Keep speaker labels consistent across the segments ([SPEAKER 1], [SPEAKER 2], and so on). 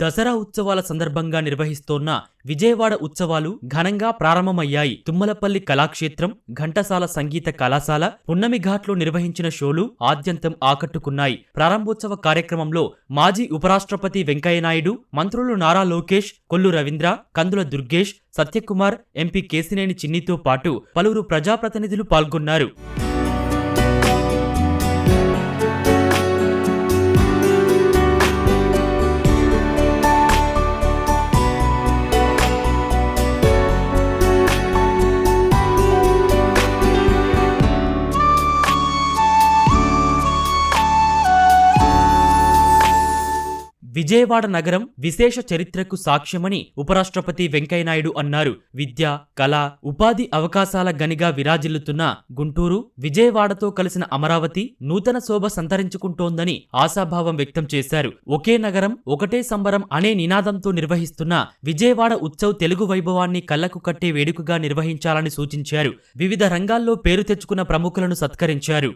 [SPEAKER 1] దసరా ఉత్సవాల సందర్భంగా నిర్వహిస్తోన్న విజయవాడ ఉత్సవాలు ఘనంగా ప్రారంభమయ్యాయి. తుమ్మలపల్లి కళాక్షేత్రం ఘంటసాల సంగీత కళాశాల పున్నమి ఘాట్లో నిర్వహించిన షోలు ఆద్యంతం ఆకట్టుకున్నాయి. ప్రారంభోత్సవ కార్యక్రమంలో మాజీ ఉపరాష్ట్రపతి వెంకయ్యనాయుడు మంత్రులు నారా లోకేష్ కొల్లు రవీంద్ర కందుల దుర్గేష్ సత్యకుమార్ ఎంపీ కేసినేని చిన్నితో పాటు పలువురు ప్రజాప్రతినిధులు పాల్గొన్నారు. విజయవాడ నగరం విశేష చరిత్రకు సాక్ష్యమని ఉపరాష్ట్రపతి వెంకయ్యనాయుడు అన్నారు. విద్య కళ ఉపాధి అవకాశాల గనిగా విరాజిల్లుతున్న గుంటూరు విజయవాడతో కలిసిన అమరావతి నూతన శోభ సంతరించుకుంటోందని ఆశాభావం వ్యక్తం చేశారు. ఒకే నగరం ఒకటే సంబరం అనే నినాదంతో నిర్వహిస్తున్న విజయవాడ ఉత్సవ్ తెలుగు వైభవాన్ని కళ్ళకు కట్టే వేడుకగా నిర్వహించాలని సూచించారు. వివిధ రంగాల్లో పేరు తెచ్చుకున్న ప్రముఖులను సత్కరించారు.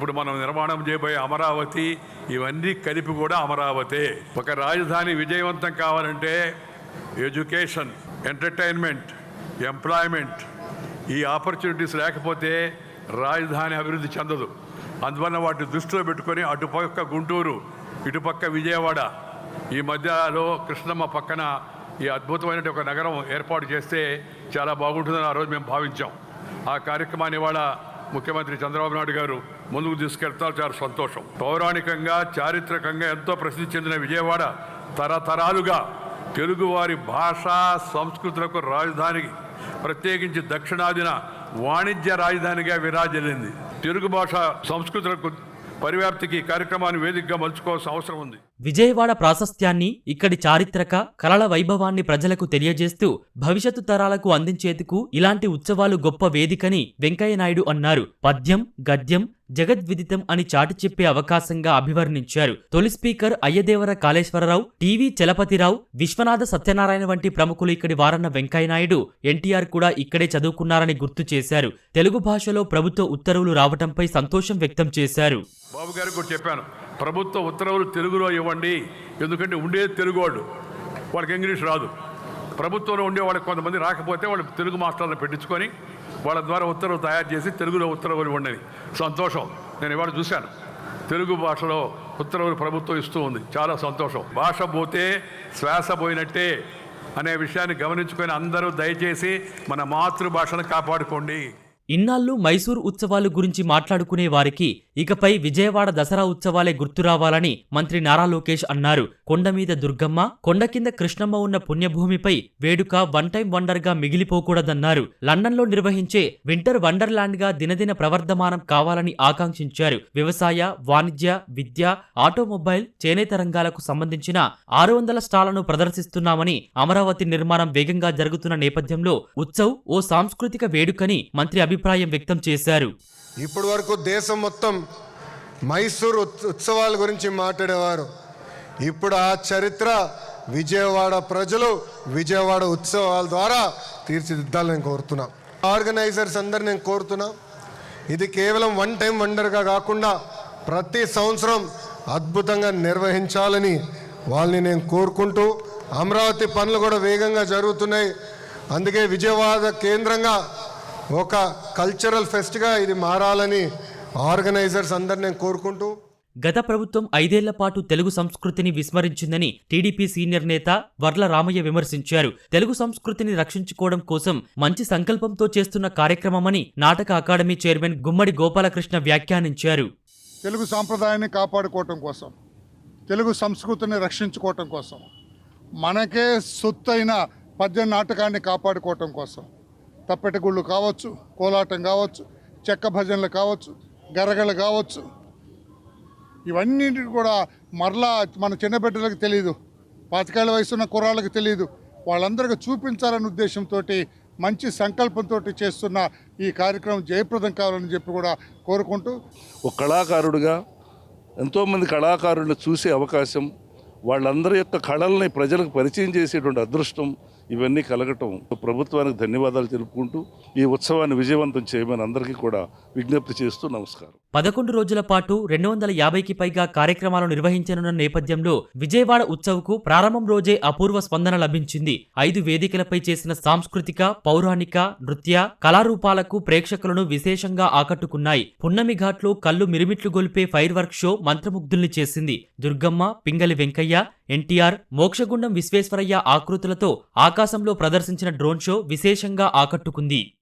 [SPEAKER 2] ఇప్పుడు మనం నిర్మాణం చేయబోయే అమరావతి ఇవన్నీ కలిపి కూడా అమరావతే. ఒక రాజధాని విజయవంతం కావాలంటే ఎడ్యుకేషన్ ఎంటర్టైన్మెంట్ ఎంప్లాయ్మెంట్ ఈ ఆపర్చునిటీస్ లేకపోతే రాజధాని అభివృద్ధి చెందదు. అందువల్ల వాటిని దృష్టిలో పెట్టుకొని అటుపక్క గుంటూరు ఇటుపక్క విజయవాడ ఈ మధ్యలో కృష్ణమ్మ పక్కన ఈ అద్భుతమైన ఒక నగరం ఏర్పాటు చేస్తే చాలా బాగుంటుందని ఆ రోజు మేము భావించాం. ఆ కార్యక్రమాన్ని ఇవాళ ముఖ్యమంత్రి చంద్రబాబు నాయుడు గారు ముందుకు తీసుకెళ్తారు చాలా సంతోషం. పౌరాణికంగా చారిత్రకంగా ఎంతో ప్రసిద్ధి చెందిన విజయవాడ తరతరాలుగా తెలుగువారి భాష సంస్కృతులకు రాజధానికి ప్రత్యేకించి దక్షిణాదిన వాణిజ్య రాజధానిగా విరాజిల్లింది. తెలుగు భాష సంస్కృతులకు పరివ్యాప్తికి కార్యక్రమాన్ని వేదికగా మలుచుకోవాల్సిన అవసరం ఉంది.
[SPEAKER 1] విజయవాడ ప్రాశస్త్యాన్ని ఇక్కడి చారిత్రక కళల వైభవాన్ని ప్రజలకు తెలియజేస్తూ భవిష్యత్తు తరాలకు అందించేందుకు ఇలాంటి ఉత్సవాలు గొప్ప వేదికని వెంకయ్యనాయుడు అన్నారు. పద్యం గద్యం జగద్విదితం అని చాటి చెప్పే అవకాశంగా అభివర్ణించారు. తొలి speaker Ayyadevara Kaleswara Rao T V Chalapathi Rao Viswanatha Satyanarayana వంటి ప్రముఖులు ఇక్కడి వారన్న వెంకయ్యనాయుడు ఎన్టీఆర్ కూడా ఇక్కడే చదువుకున్నారని గుర్తు చేశారు. తెలుగు భాషలో ప్రభుత్వ ఉత్తర్వులు రావటంపై సంతోషం వ్యక్తం చేశారు.
[SPEAKER 2] బాబు గారు చెప్పాను. ప్రభుత్వ ఉత్తర్వులు తెలుగులో ఇవ్వండి. ఎందుకంటే ఉండేది తెలుగువాడు వాళ్ళకి ఇంగ్లీష్ రాదు. ప్రభుత్వంలో ఉండే వాళ్ళకి కొంతమంది రాకపోతే వాళ్ళు తెలుగు మాస్టర్లను పెట్టించుకొని వాళ్ళ ద్వారా ఉత్తర్వులు తయారు చేసి తెలుగులో ఉత్తర్వులు ఇవ్వండి. సంతోషం. నేను ఇవాళ చూశాను. తెలుగు భాషలో ఉత్తర్వులు ప్రభుత్వం ఇస్తూ ఉంది. చాలా సంతోషం. భాష పోతే శ్వాస పోయినట్టే అనే విషయాన్ని గమనించుకొని అందరూ దయచేసి మన మాతృభాషను కాపాడుకోండి.
[SPEAKER 1] ఇన్నాళ్ళు మైసూర్ ఉత్సవాలు గురించి మాట్లాడుకునే వారికి ఇకపై విజయవాడ దసరా ఉత్సవాలే గుర్తు రావాలని మంత్రి నారా లోకేష్ అన్నారు. కొండ మీద దుర్గమ్మ కొండ కింద కృష్ణమ్మ ఉన్న పుణ్యభూమిపై వేడుక వన్ టైం వండర్గా మిగిలిపోకూడదన్నారు. లండన్లో నిర్వహించే వింటర్ వండర్లాండ్గా దినదిన ప్రవర్ధమానం కావాలని ఆకాంక్షించారు. వ్యవసాయ వాణిజ్య విద్య ఆటోమొబైల్ చేనేత రంగాలకు సంబంధించిన ఆరు వందల స్టాళ్ళను ప్రదర్శిస్తున్నామని అమరావతి నిర్మాణం వేగంగా జరుగుతున్న నేపథ్యంలో ఉత్సవ్ ఓ సాంస్కృతిక వేడుకని మంత్రి అభిప్రాయం వ్యక్తం చేశారు.
[SPEAKER 3] ఇప్పటి వరకు దేశం మొత్తం మైసూర్ ఉత్- ఉత్సవాల గురించి మాట్లాడేవారు. ఇప్పుడు ఆ చరిత్ర విజయవాడ ప్రజలు విజయవాడ ఉత్సవాల ద్వారా తీర్చిదిద్దాలని నేను కోరుతున్నా. ఆర్గనైజర్స్ అందరు నేను కోరుతున్నా. ఇది కేవలం వన్ టైం వండర్గా కాకుండా ప్రతి సంవత్సరం అద్భుతంగా నిర్వహించాలని వాళ్ళని నేను కోరుకుంటూ అమరావతి పనులు కూడా వేగంగా జరుగుతున్నాయి. అందుకే విజయవాడ కేంద్రంగా ఒక కల్చరల్ ఫెస్ట్గా ఇది మారాలని ఆర్గనైజర్స్ అందరు నేను కోరుకుంటూ
[SPEAKER 1] గత ప్రభుత్వం ఐదేళ్ళ పాటు తెలుగు సంస్కృతిని విస్మరించిందని టీడీపీ సీనియర్ నేత వర్ల రామయ్య విమర్శించారు. తెలుగు సంస్కృతిని రక్షించుకోవడం కోసం మంచి సంకల్పంతో చేస్తున్న కార్యక్రమమని నాటక అకాడమీ చైర్మన్ గుమ్మడి గోపాలకృష్ణ వ్యాఖ్యానించారు.
[SPEAKER 4] తెలుగు సాంప్రదాయాన్ని కాపాడుకోవటం కోసం తెలుగు సంస్కృతిని రక్షించుకోవటం కోసం మనకే సొత్తైన పద్య నాటకాన్ని కాపాడుకోవటం కోసం తప్పెటగుళ్ళు కావచ్చు కోలాటం కావచ్చు చెక్క భజనలు కావచ్చు గరగలు కావచ్చు. ఇవన్నీ కూడా మరలా మన చిన్న బిడ్డలకు తెలియదు పాతికేళ్ళ వయసున్న కుర్రాళ్ళకి తెలియదు వాళ్ళందరికీ చూపించాలనే ఉద్దేశంతో మంచి సంకల్పంతో చేస్తున్న ఈ కార్యక్రమం జయప్రదం కావాలని చెప్పి కూడా కోరుకుంటూ.
[SPEAKER 5] ఒక కళాకారుడిగా ఎంతోమంది కళాకారులను చూసే అవకాశం వాళ్ళందరి యొక్క కళల్ని ప్రజలకు పరిచయం చేసేటువంటి అదృష్టం ఇవన్నీ కలగటం. ప్రభుత్వానికి ధన్యవాదాలు తెలుపుకుంటూ ఈ ఉత్సవాన్ని విజయవంతం చేయమని అందరికీ కూడా విజ్ఞప్తి చేస్తూ నమస్కారం.
[SPEAKER 1] పదకొండు రోజుల పాటు రెండు వందల యాభైకి పైగా కార్యక్రమాలు నిర్వహించనున్న నేపథ్యంలో విజయవాడ ఉత్సవ్కు ప్రారంభం రోజే అపూర్వ స్పందన లభించింది. ఐదు వేదికలపై చేసిన సాంస్కృతిక పౌరాణిక నృత్య కళారూపాలకు ప్రేక్షకులను విశేషంగా ఆకట్టుకున్నాయి. పున్నమి ఘాట్లో కళ్ళు మిరిమిట్లు గొలిపే ఫైర్ వర్క్ షో మంత్రముగ్ధుల్ని చేసింది. దుర్గమ్మ పింగలి వెంకయ్య ఎన్టీఆర్ మోక్షగుండం విశ్వేశ్వరయ్య ఆకృతులతో ఆకాశంలో ప్రదర్శించిన డ్రోన్ షో విశేషంగా ఆకట్టుకుంది.